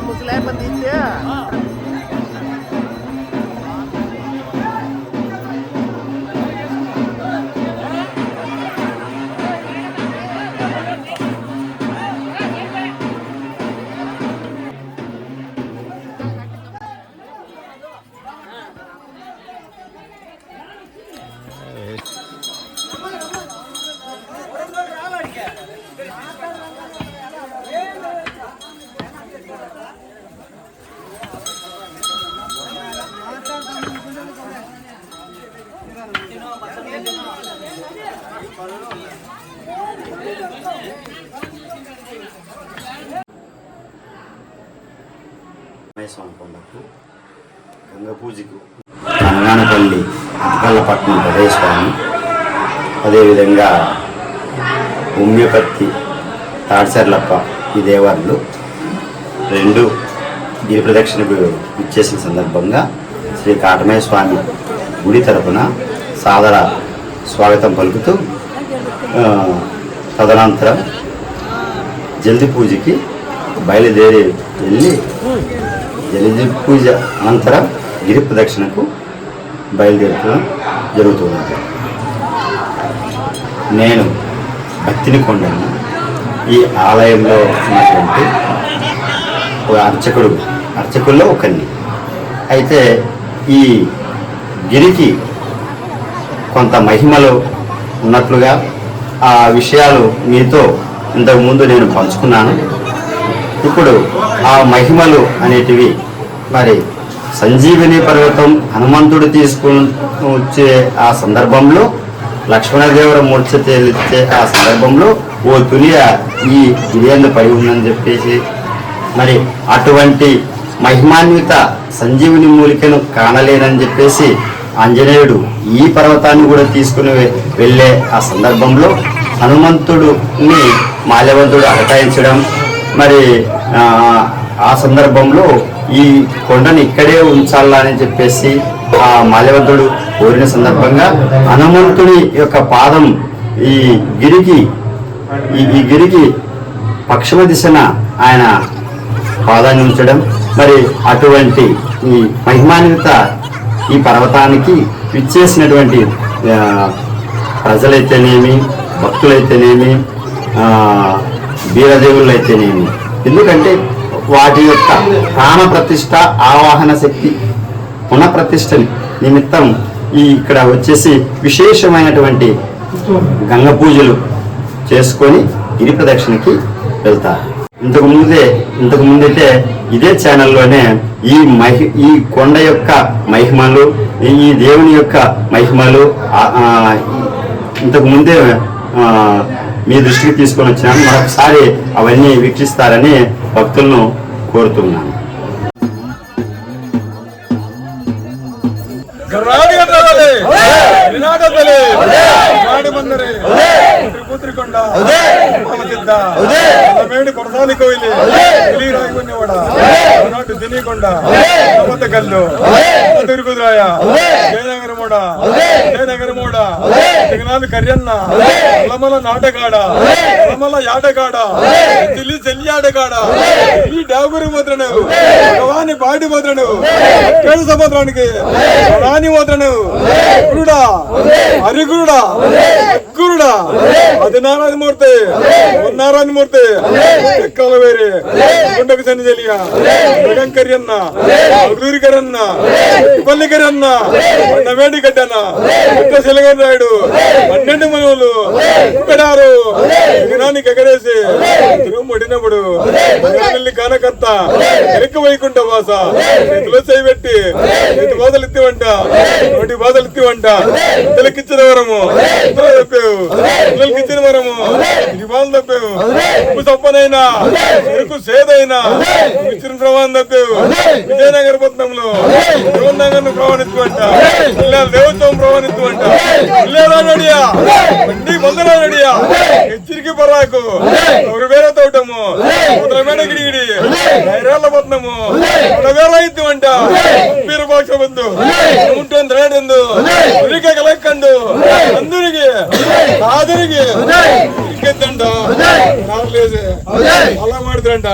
muslim pendidik ya. గంగపూజకు కొండకు గంగ పూజకు అదేవిధంగా ఉమ్యపత్తి తాడిసర్లప్ప ఈ దేవాలయాలు రెండు గిరి ప్రదక్షిణకు ఇచ్చేసిన సందర్భంగా శ్రీ కాటమయ స్వామి గుడి తరపున సాదర స్వాగతం పలుకుతూ తదనంతరం జల్ది పూజకి బయలుదేరి వెళ్ళి జల్ది పూజ అనంతరం గిరి ప్రదక్షిణకు బయలుదేరడం జరుగుతుంది నేను భక్తిని కొండను. ఈ ఆలయంలో ఉన్నటువంటి ఒక అర్చకుడు అర్చకుల్లో ఒకరిని. అయితే ఈ గిరికి కొంత మహిమలు ఉన్నట్లుగా ఆ విషయాలు మీతో ఇంతకుముందు నేను పంచుకున్నాను. ఇప్పుడు ఆ మహిమలు అనేటివి మరి సంజీవిని పర్వతం హనుమంతుడు తీసుకుని వచ్చే ఆ సందర్భంలో లక్ష్మణదేవర మూర్ఛ తేలిచ్చే ఆ సందర్భంలో ఓ తులియ ఈ గిరియందు పడి ఉందని చెప్పేసి మరి అటువంటి మహిమాన్విత సంజీవుని మూలికను కానలేనని చెప్పేసి ఆంజనేయుడు ఈ పర్వతాన్ని కూడా తీసుకుని వెళ్ళే ఆ సందర్భంలో హనుమంతుడుని మాల్యవంతుడు అటకాయించడం మరి ఆ, సందర్భంలో ఈ కొండను ఇక్కడే ఉంచాలా అని చెప్పేసి ఆ మాల్యవంతుడు కోరిన సందర్భంగా హనుమంతుడి యొక్క పాదం ఈ గిరికి ఈ ఈ గిరికి పశ్చిమ దిశన ఆయన పాదాన్ని ఉంచడం. మరి అటువంటి ఈ మహిమాన్విత ఈ పర్వతానికి విచ్చేసినటువంటి ప్రజలైతేనేమి భక్తులైతేనేమి బీరదేవుళ్ళు అయితేనేమి ఎందుకంటే వాటి యొక్క ప్రాణ ప్రతిష్ట ఆవాహన శక్తి పునఃప్రతిష్ఠ నిమిత్తం ఈ ఇక్కడ వచ్చేసి విశేషమైనటువంటి గంగ పూజలు చేసుకొని గిరి ప్రదక్షిణకి వెళ్తారు. ఇంతకు ముందే ఇంతకు ముందైతే ఇదే ఛానల్లోనే ఈ మహి ఈ కొండ యొక్క మహిమలు ఈ దేవుని యొక్క మహిమలు ఇంతకు ముందే మీ దృష్టికి తీసుకొని వచ్చినాను మరొకసారి అవన్నీ వీక్షిస్తారని భక్తులను కోరుతున్నాను. ತಲೆ ಕರ್ನಾಟಕ ತಲೆ ಮಾಡಿ ಬಂದರೆ ತ್ರಿಪುತ್ರಿಕೊಂಡ ಮಮತಿದ್ದ ಮೇಡಿ ಕೊಡಸಾಲಿ ಕೊಯ್ಲಿ ಹುಲಿ ರಾಯಗುನ್ನಿವಾಡ ಹೊರನಾಡು ದಿನಿಕೊಂಡ ನಮ್ಮತ್ತ ಕಲ್ಲು ತಿರುಗುದ್ರಾಯ ಜಯನಗರ ಮೋಡ ಜಯನಗರ ಮೋಡ ತಿಗನಾಲು ಕರ್ಯನ್ನ ಅಲಮಲ ನಾಟಗಾಡ ಅಲಮಲ ಯಾಟಗಾಡ ತಿಲ್ಲಿ చెల్లియాడగాడ ఈ డాగురి ముద్రను భగవాని పాడి ముద్రను కేడు సముద్రానికి రాణి ముద్రను గురుడా హరిగురుడా గురుడా ఆదినారాయణ మూర్తి నారాయణ మూర్తి కలవేరి గుండకు సన్ని చెలియ అన్న కరియన్న అగులూరి అన్న పల్లి కరన్న నవేడి గడ్డన్న పుట్ట శిలగన్ రాయుడు పన్నెండు మనువులు. పెడారు దినానికి ఎగరేసి తిరుగుమడినప్పుడు బంగారెల్లి కానకర్త వెనక్కి వైకుంఠ వాస చేతిలో పెట్టి చేతి బాధలు ఎత్తివంట నోటి బాధలు ఎత్తివంట తెలకిచ్చిన వరము. పిల్లలు పిల్లలకి ఇచ్చిన వరము బాధలు తప్పావు ఉప్పు తప్పనైనా చెరుకు సేదైనా ఇచ్చిన ప్రమాదం తప్పావు విజయనగర పట్నంలో దేవనగర్ను ప్రమాణిత్తువంట పిల్లలు దేవత్వం ప్రమాణిత్తువంట పిల్లలా నడియా బండి మందల నడియా హెచ్చరిక పరాకు. ఎవరు వేరే తోటము. మేడ గిడిగిడి. ఐరాళ్ళ పట్నము వేల ఇద్దు అంట పీరు బాక్ష ಬಂದು ఉంటుంది ರೇಡೆಂದು ಉರಿಕೆ ಕಲಕ್ಕಂಡು అందరికి సాదరికి దండ దారులేసి అలా మాడుతారంట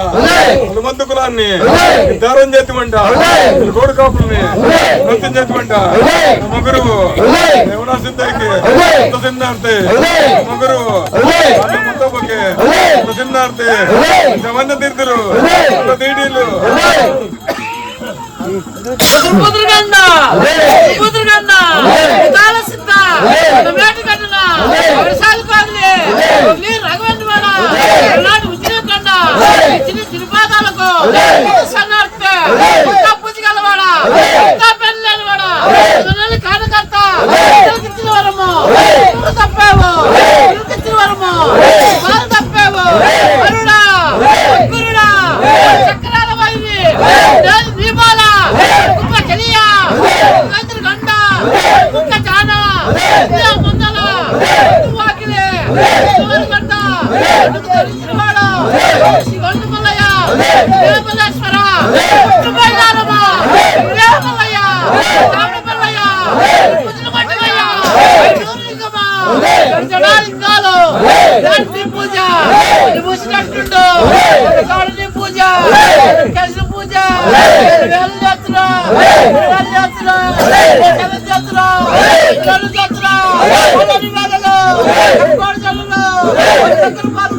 హనుమంతు కులాన్ని నిర్ధారం చేద్దామంట కోడి కాపుల్ని నృత్యం చేద్దామంట ముగ్గురు దేవనా సిద్ధకి సిద్ధార్థి ముగ్గురు ముద్దమ్మకి సిద్ధార్థి జమన్న తీర్థులు తీడీలు రఘువంతి వాడ చిన్న తిరుపాదాలకు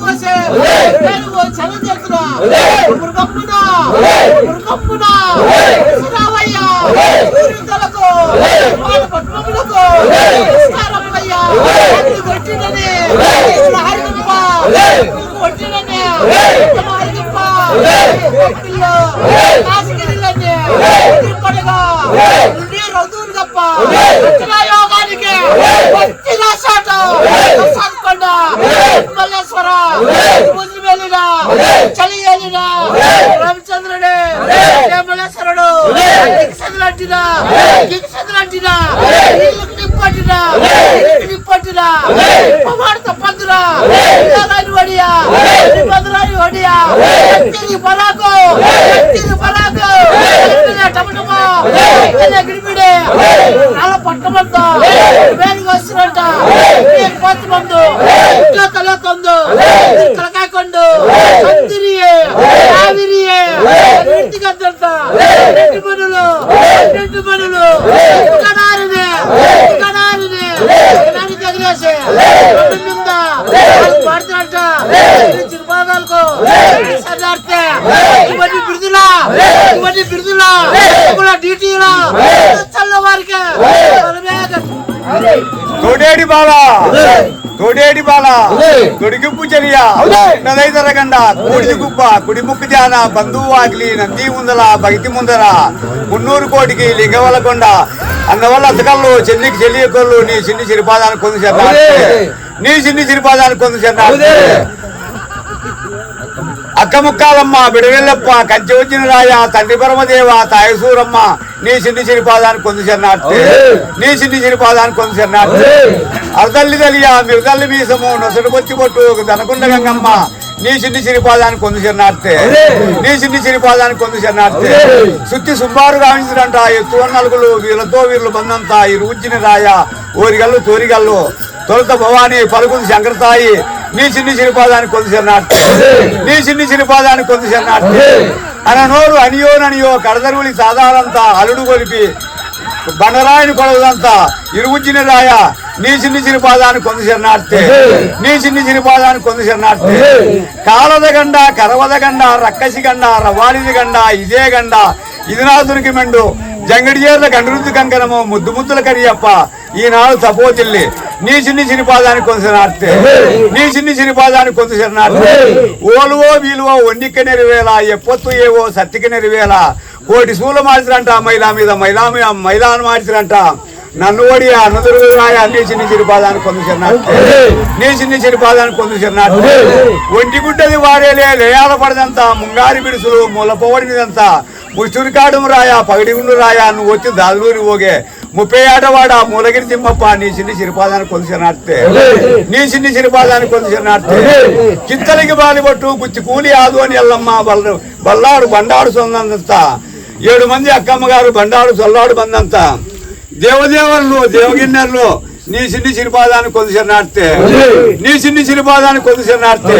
దగ్గర పాలు పోసే పంతులా కుమార్తె పంతులా ఒడియా. భద్రాని ఒడియా. ఎత్తిది పలాకు ఎత్తిది పలాకు టమటమా గిడిపిడే అలా. పట్టమంతో వేడికి వస్తున్నట్ట పంచమందు ఇట్లా తలకొందు తలకాకొండు సందిరియే ఆవిరియే ఇంటికి అద్దంట రెండు పనులు. రెండు పనులు. ఇవన్నీ బిరుదులా? కూడా డ్యూటీలా? చల్లవారికి తోడేడి బాల తోడేడి బాల! తొడిగిప్పు చర్య నదైతరగండ కూడిది గుప్ప కుడి ముక్కు జాన! బంధువు వాకిలి నంది ముందల భక్తి ముందర! మున్నూరు కోటికి లింగవలకొండ అందువల్ల అతకళ్ళు చెల్లికి చెల్లి కొల్లు నీ చిన్ని చిరిపాదాన్ని కొందు నీ చిన్ని చిరిపాదాన్ని కొందు అక్క ముక్కాలమ్మ బిడవెల్లప్ప కంచె వచ్చిన రాయ తండ్రి పరమదేవ తాయసూరమ్మ నీ చిన్ని చిరిపాదాన్ని కొందు చెన్నార్తే నీ చిన్ని చిరిపాదాన్ని కొందు చెన్నార్తే అర్దల్లి తెలియ మిరదల్లి మీసము నొసడు బొచ్చి పొట్టు దనకుండ గంగమ్మ నీ చిన్ని చిరిపాదాన్ని కొందు చెన్నార్తే నీ చిన్ని చిరిపాదాన్ని కొందు చెన్నార్తే సుత్తి సుబ్బారు గావించినంట ఎత్తు నలుగులు వీళ్ళతో వీళ్ళు బందంతా ఈ రూచిని రాయ ఓరిగల్లు తోరిగల్లు తొలత భవాని పలుకులు శంకరతాయి నీ చిన్ని చిరిపాదాన్ని కొందు చెన్నార్తే నీ చిన్ని చిరిపాదాన్ని కొందు చెన్నార్తే అన నోరు అనియోననియో కడదరువులి సాధారంతా అలుడు కొలిపి బండరాయిని కొడదంతా ఇరుగుజ్జిన రాయ నీ చిన్ని చిరిపాదాన్ని కొందు నాటితే నీ చిన్ని చిరిపాదాన్ని కొందు నాటితే కాలద గండ కరవద గండ రక్కసి గండ రవాణిది గండ ఇదే గండ ఇది నా దురికి మెండు జంగడి చేర్ల గండరుద్దు కంకణము ముద్దు ముద్దుల కరియప్ప ఈనాడు సపోతిల్లి నీ చిన్ని చిరిపాదాన్ని కొందనార్తే నీ చిన్ని చిరిపాదాన్ని కొందనార్తే ఓలువో వీలువో ఒన్నిక్క నెరవేల ఎప్పొత్తు ఏవో సత్తిక నెరవేల. కోటి శూల మార్చిరంట మైలా మీద మైలా మీద మైలాను మార్చిరంట. నన్ను ఓడి అన్నదురు రాయ నీ చిన్ని చిరిపాదాన్ని కొందనార్తే నీ చిన్ని చిరిపాదాన్ని కొందనార్తే ఒంటి గుడ్డది వారేలే లేయాల పడదంతా ముంగారి బిడుసులు మూల పోవడిదంతా ముష్టూరి కాడు రాయ పగడిగుండు రాయ నువ్వు వచ్చి దాదులూరి పోగే. ముప్పై ఆటవాడ మూలగిరి తిమ్మప్ప నీ చిన్ని చిరిపాదాన్ని కొందనార్తే నీ చిన్ని చిరిపాదాన్ని కొందనార్తే కిత్తలికి బాలిపట్టు గుచ్చి కూలి ఆదు అని ఎల్లమ్మ బల్ల బల్లాడు బండాడు సొందంతా ఏడు మంది అక్కమ్మ గారు బండాడు సొల్లాడు బందంతా దేవదేవన్లు దేవగిన్నెర్లు నీ సిన్ని సిరిపాదాన్ని కొంత శరణార్థి నీ సిన్ని సిరిపాదాన్ని కొంత శరణార్థి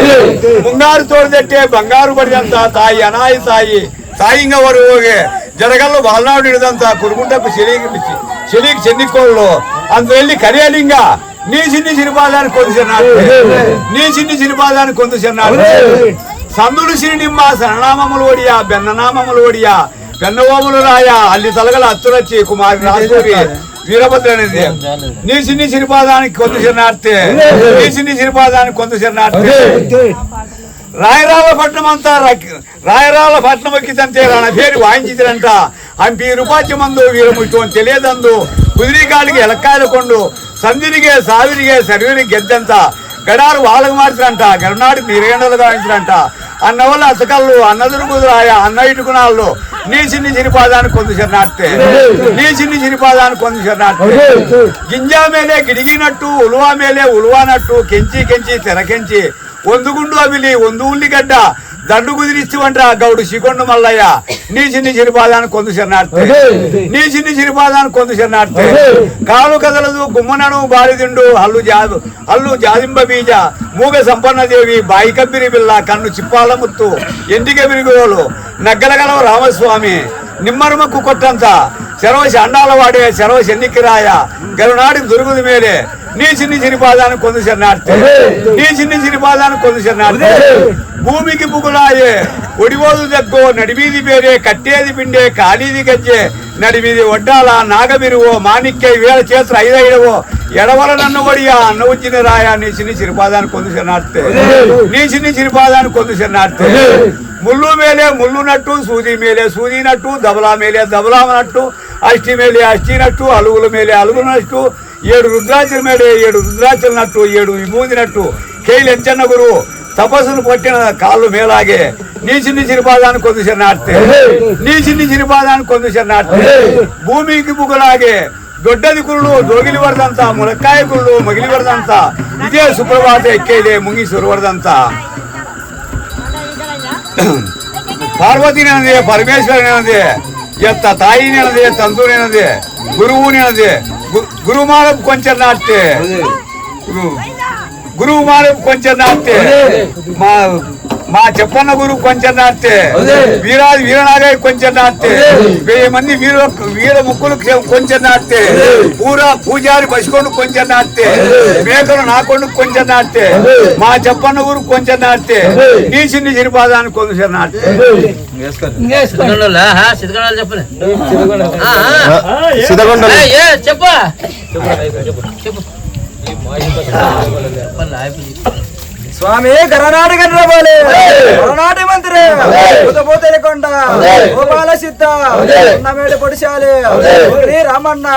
ముంగారు తోడు తట్టే బంగారు పడినంత తాయి అనాయి తాయి తాయింగ వరు ಹೋಗಿ జరగల్లో బాలనాడు ಹಿಡಿದಂತ ಕುರುಗುಂಟಪ್ಪ చెలికి చెలికి చెన్నికోళ్ళు అంత వెళ్ళి కరియాలింగ. నీ సిన్ని సిరిపాదాన్ని కొంత శరణార్థి. నీ సిన్ని సిరిపాదాన్ని కొంత శరణార్థి. సందుడు సిరినిమ్మ శరణామములు ఒడియా బెన్ననామములు ఒడియా బెన్నవోములు రాయ అల్లి తలగల అత్తురచ్చి కుమారి రాజూరి వీరభద్ర అనేది. నీ సిన్ని సిరిపాదానికి కొంత శరణార్థి. నీ సిన్ని సిరిపాదానికి కొంత శరణార్థి. రాయరాల పట్నం అంతా రాయరాల పట్నం ఎక్కితంతే రాన పేరు వాయించిరంట హంపి రూపాచ్యమందు వీరముష్టం తెలియదందు. కుదిరిగాలికి ఎలక్కాయల కొండు సందిరిగే సావిరిగే సరివిని గెద్దంత. గడారు వాళ్ళకు మార్చిరంట గరునాడు నీరేండలు గావించిరంట. అన్న వల్ల అతకళ్ళు అన్నదురు కుదురాయ అన్న ఇటుకునాళ్ళు నీ చిన్ని చిరిపాదాన్ని కొంత శరణార్థి నీ చిన్ని చిరిపాదాన్ని కొంత శరణార్థి గింజా మేలే గిడిగినట్టు ఉలువా మేలే ఉలువానట్టు కెంచి కెంచి తెరకెంచి. ఒందుగుండు అవిలి ఒందు ఉల్లిగడ్డ దండు కుదిరిచ్చివంట గౌడు శికొండు మల్లయ్య నీ చిన్ని చిరిపాదాన్ని కొంత శరణార్థి నీ చిన్ని చిరిపాదాన్ని కొంత శరణార్థి కాలు కదలదు గుమ్మనను బాలిదిండు హల్లు జాదు హల్లు జాదింబ బీజ మూగ సంపన్నదేవి బాయి కబ్బిరి బిల్ల కన్ను చిప్పాల ముత్తు ఎంటిక విరిగోలు నగ్గలగలవ రామస్వామి నిమ్మరుమక్కు కొట్టంత శరవ చండాల వాడే శరవ చెన్నికిరాయ గరునాడికి దొరుకుది మేలే నీ చిన్ని చిరిపాదాన్ని కొందు శరణార్థి. నీ చిన్ని చిరిపాదాన్ని కొందు శరణార్థి. భూమికి బుగులాయే ఒడివోదు దగ్గో నడిమీది పేరే కట్టేది పిండే కాళీది గజ్జే నడిమీది ఒడ్డాల నాగబిరువో మాణిక్య వేల చేతులు ఐదైడవో ఎడవల నన్ను వడియా అన్న వచ్చిన రాయా నీ చిన్ని చిరిపాదాన్ని కొందు శరణార్థి. నీ చిన్ని చిరిపాదాన్ని కొందు శరణార్థి. ముళ్ళు మేలే ముళ్ళు నట్టు సూది మేలే సూది నట్టు దబలా మేలే దబలా నట్టు అష్టి మేలే అష్టి నట్టు అలుగుల మేలే అలుగు నట్టు ఏడు రుద్రాచల మేలే ఏడు రుద్రాచల నట్టు ఏడు విభూది నట్టు కేలు ఎంచన్న గురువు తపస్సును పట్టిన కాళ్ళు మేలాగే నీ చిన్ని చిరిపాదాన్ని కొంత శరణార్థి నీ చిన్ని చిరిపాదాన్ని కొంత శరణార్థి భూమికి బుగులాగే దొడ్డది కురుడు దోగిలి వరదంతా ములక్కాయ కురుడు మగిలి వరదంతా ఇదే సుప్రభాత ఎక్కేలే ముంగి సురవరదంతా ಪಾರ್ವತಿ ನನದೆ ಪರಮೇಶ್ವರ ನನದೆ ಎತ್ತ ತಾಯಿ ನೆನದೆ ತಂದು ನೆನದೆ ಗುರುವು ನೆನದೆ గురువు మాలం కొంచెం నాటి గురువు మాలం కొంచెం నాటి మా మా చెప్పన్న గురువు కొంచెం నాట్తే వీరాది వీరనాగయ్య కొంచెం నాట్తే వెయ్యి మంది వీర వీర ముక్కులు కొంచెం నాట్తే పూరా పూజారి పసికొండు కొంచెం నాట్తే మేకలు నా కొండు కొంచెం నాట్తే మా చెప్పన్న గురు కొంచెం నాట్తే నీ చిన్ని చిరిపాదాన్ని కొంచెం ఏ, చెప్పు. స్వామి గరనాటి గడ్రబోలే. గరనాటి మంత్రి. పోతే కొండ గోపాల సిద్ధ ఉన్నమేడు పొడిశాలి. శ్రీ రామన్న.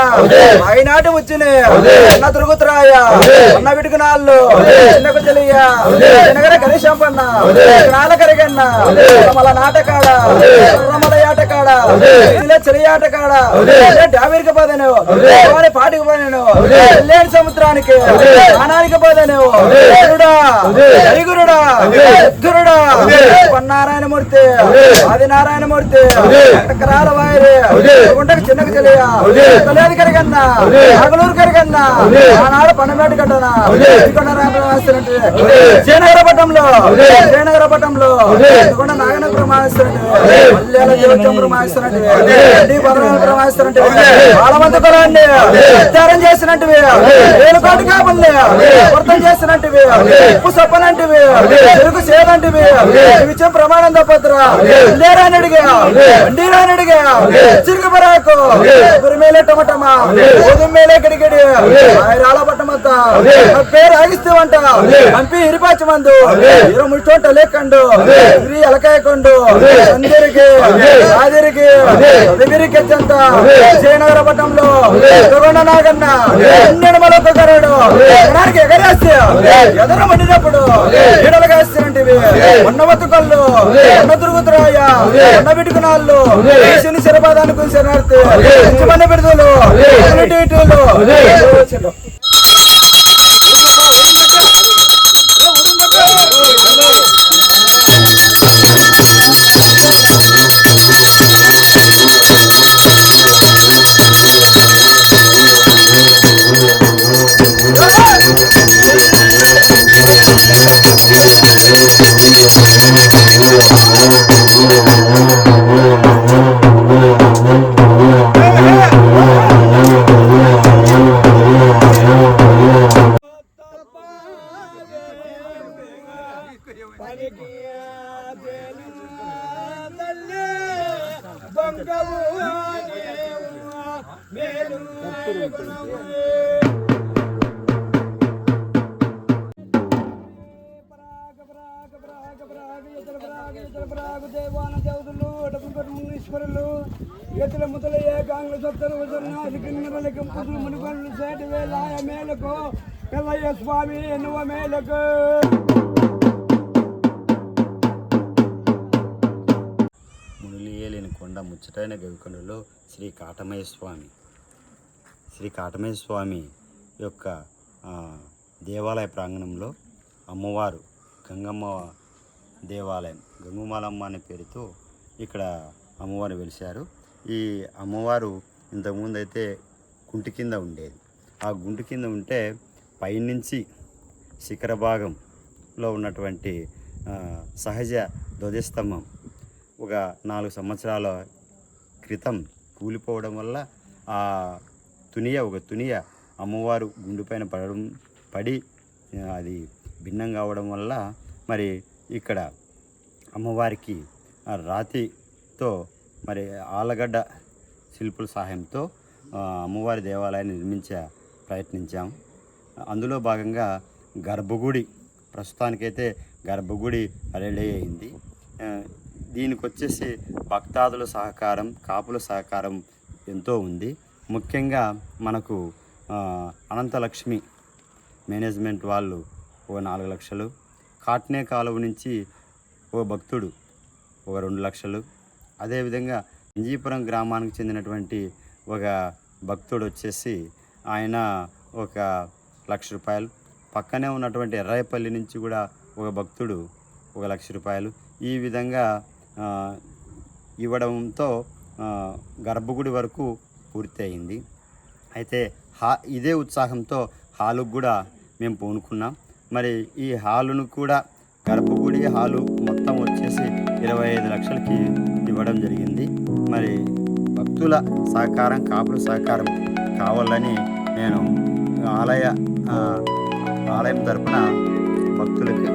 అయినాటి వచ్చిన అన్న తిరుగుతురాయ అన్న విడుకునాళ్ళు చిన్నకు తెలియ. చిన్నగర గణేశంపన్న నాల కరిగన్న. రమల నాటకాడ. రమల ఆటకాడ చెలి ఆటకాడ డాబీరికి పోదాను. వారి పాటికి లేని సముద్రానికి. స్నానానికి పోదాను. హరిగురుడా గురుడా. నారాయణమూర్తి ఆది నారాయణమూర్తి ఎక్కరాల వారి గుంటకు చిన్నకు తెలియ. తొలేదు కరిగన్న అగలూరు కరిగన్న ఆనాడు పన్నమేట కట్టన. శ్రీనగర పట్టంలో శ్రీనగర పట్టంలో కొండ నాగన ప్రమాణిస్తున్నట్టు ప్రమాణిస్తున్నట్టు ప్రమాణిస్తున్నట్టు మంది ప్రచారం వేలు కోటి కాపుల్ని ఉప్పు సప్పనంటివి చెరుకు సేదంటివి ఇచ్చే ప్రమాణం తప్పదురా. గురిమేలే టమటమా. మేలే గడిగడి. రాళ్ళ పట్టమంత. పేరు ఆగిస్తేవంట హంపి ఇరిపాచి మందు. ఇరు ముట్టోట లేకండు. ఇరి ఎలకాయకుండు అందరికి ఆదిరికి దగ్గరికి ఎచ్చంత విజయనగర పట్టణంలో. నాగన్న ఎన్నెడు మరొక గరుడు జనానికి ఎగరేస్తే. ఎదురు మండినప్పుడు ఈడలు కాస్తానంటివి ఉన్న తిరుగుతురాయ ఉన్న బిటుకునాళ్ళు శని కురిసినాడితే మంచి దేవాన దేవతలు డబ్బులు మునీశ్వరులు ఎత్తుల ముతల ఏకాంగ్ల సప్తలు పుదులు మునిపనులు సేటి వేలాయ మేలకు పిల్లయ్య స్వామి ఎన్నువ మేలకు. మునిలియలేని కొండ ముచ్చటైన గవికొండలో శ్రీ కాటమయ్య స్వామి. శ్రీ కాటమయ్య స్వామి యొక్క దేవాలయ ప్రాంగణంలో అమ్మవారు గంగమ్మ దేవాలయం గంగుమాలమ్మ అనే పేరుతో ఇక్కడ అమ్మవారు వెలిశారు. ఈ అమ్మవారు ఇంతకుముందు అయితే గుంటి కింద ఉండేది. ఆ గుంటి కింద ఉంటే పైనుంచి శిఖర భాగంలో ఉన్నటువంటి సహజ ధ్వజస్తంభం ఒక నాలుగు సంవత్సరాల క్రితం కూలిపోవడం వల్ల ఆ తునియ ఒక తునియ అమ్మవారు గుండెపైన పడడం పడి అది భిన్నం కావడం వల్ల మరి ఇక్కడ అమ్మవారికి రాతితో మరి ఆలగడ్డ శిల్పుల సహాయంతో అమ్మవారి దేవాలయాన్ని నిర్మించే ప్రయత్నించాం. అందులో భాగంగా గర్భగుడి ప్రస్తుతానికైతే గర్భగుడి రెడీ అయింది. దీనికి వచ్చేసి భక్తాదుల సహకారం కాపుల సహకారం ఎంతో ఉంది. ముఖ్యంగా మనకు అనంతలక్ష్మి మేనేజ్మెంట్ వాళ్ళు ఓ నాలుగు లక్షలు కాట్నే కాలువ నుంచి ఓ భక్తుడు ఒక రెండు లక్షలు. అదేవిధంగా ఇంజీపురం గ్రామానికి చెందినటువంటి ఒక భక్తుడు వచ్చేసి ఆయన ఒక లక్ష రూపాయలు. పక్కనే ఉన్నటువంటి ఎర్రాయపల్లి నుంచి కూడా ఒక భక్తుడు ఒక లక్ష రూపాయలు. ఈ విధంగా ఇవ్వడంతో గర్భగుడి వరకు పూర్తయింది. అయితే హా ఇదే ఉత్సాహంతో హాలుకు కూడా మేము పూనుకున్నాం. మరి ఈ హాలును కూడా గర్భగుడి హాలు మొత్తం వచ్చేసి ఇరవై ఐదు లక్షలకి ఇవ్వడం జరిగింది. మరి భక్తుల సహకారం కాపుల సహకారం కావాలని నేను ఆలయ ఆలయం తరపున భక్తులకి